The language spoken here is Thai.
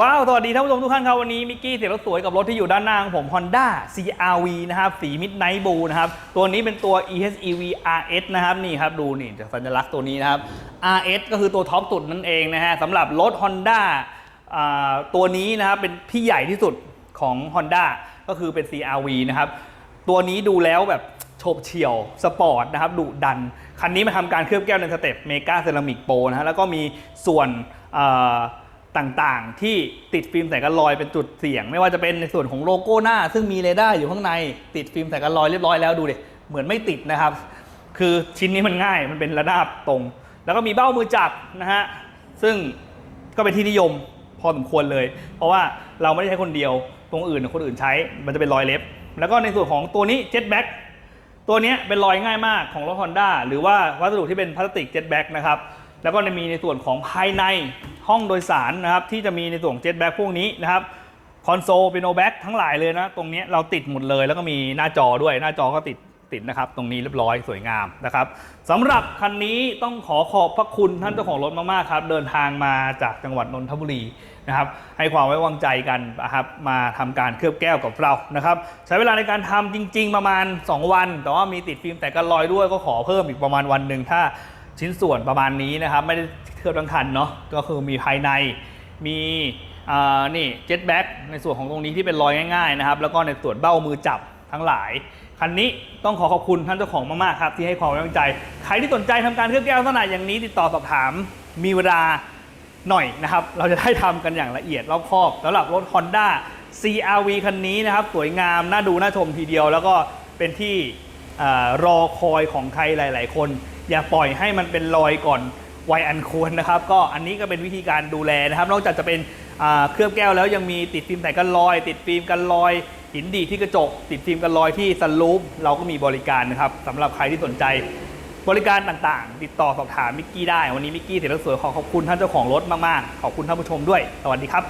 ว้าว สวัสดีท่านผู้ชมทุกท่านครับ วันนี้มิกกี้เสียรถสวยกับรถที่อยู่ด้านหน้าของผม Honda CRV นะครับ สี Midnight Blue นะครับ ตัวนี้เป็นตัว EHEV RS นะครับ นี่ครับ ดูนี่จากสัญลักษณ์ตัวนี้นะครับ RS ก็คือตัวท็อปสุดนั่นเองนะฮะสำหรับรถ Honda อ่าตัวนี้นะครับเป็นพี่ใหญ่ที่สุดของ Honda ก็คือเป็น CRV นะครับ ตัวนี้ดูแล้วแบบโฉบเฉี่ยว สปอร์ตนะครับดุดัน คันนี้มาทำการเคลือบแก้วในสเต็ปเมกาเซรามิกโปนะฮะแล้วก็มีส่วน ต่างๆ ที่ติดฟิล์มใส่กันรอยเป็นจุดเสี่ยง ไม่ว่าจะเป็นในส่วนของโลโก้หน้า ซึ่งมีเรดาร์อยู่ข้างในติดฟิล์มใส่กันรอยเรียบร้อยแล้วดูดิเหมือนไม่ติดนะครับ คือชิ้นนี้มันง่ายมันเป็นระนาบตรง แล้วก็มีเบ้ามือจับนะฮะซึ่งก็เป็นที่นิยมพอสมควรเลย เพราะว่าเราไม่ได้ใช้คนเดียวตรงอื่นคนอื่นใช้มันจะเป็นรอยเล็บ แล้วก็ในส่วนของตัวนี้ Jetback ตัวนี้เป็นรอยง่ายมากของรถ Honda หรือว่าวัสดุที่เป็นพลาสติก Jetback นะครับแล้วก็จะมีในส่วนของภายใน ห้องโดยสารนะครับที่จะมีในส่วนของ Jetback พวกนี้นะครับคอนโซลเป็นโนแบ็กทั้งหลายเลยนะ ตรงนี้เราติดหมดเลยแล้วก็มีหน้าจอด้วยหน้าจอก็ติดติดนะครับตรงนี้เรียบร้อยสวยงามนะครับสำหรับคันนี้ต้องขอขอบพระคุณท่านเจ้าของรถมากๆครับ เดินทางมาจากจังหวัดนนทบุรีนะครับให้ความไว้วางใจกันนะครับมาทำการเคลือบแก้วกับเรานะครับใช้เวลาในการทำจริง ๆ ประมาณ 2 วัน แต่ว่ามีติดฟิล์มแต่กันรอยด้วยก็ขอเพิ่มอีกประมาณวันหนึ่งถ้าชิ้นส่วนประมาณนี้นะครับไม่ได้ เคลือบทั้งคันเนาะก็คือมีภายในมีนี่เจ็ตแบ็กในส่วนของตรงนี้ที่เป็นรอยง่ายๆนะครับแล้วก็ในส่วนเบ้ามือจับทั้งหลาย คันนี้ต้องขอขอบคุณท่านเจ้าของมากๆครับที่ให้ความไว้วางใจ ใครที่สนใจทำการเคลือบแก้วลักษณะอย่างนี้ติดต่อสอบถามมีเวลาหน่อยนะครับ เราจะได้ทำกันอย่างละเอียดรอบคอบสำหรับรถ Honda CRV คันนี้นะครับสวยงามน่าดูน่าชมทีเดียว แล้วก็เป็นที่อรอคอยของใครหลาย ๆ คน อย่าปล่อยให้มันเป็นรอยก่อน วัยอันควรนะครับ ก็อันนี้ก็เป็นวิธีการดูแลนะครับ นอกจากจะเป็นเคลือบแก้วแล้วยังมีติดฟิล์มแต่กันรอย ติดฟิล์มกันรอย หินดีที่กระจก ติดฟิล์มกันรอยที่ซันรูปเราก็มีบริการนะครับสำหรับใครที่สนใจบริการต่างๆ ติดต่อสอบถามมิกกี้ได้ วันนี้มิกกี้เสร็จแล้วสวยขอขอบคุณท่านเจ้าของรถมากๆ ขอบคุณท่านผู้ชมด้วย สวัสดีครับ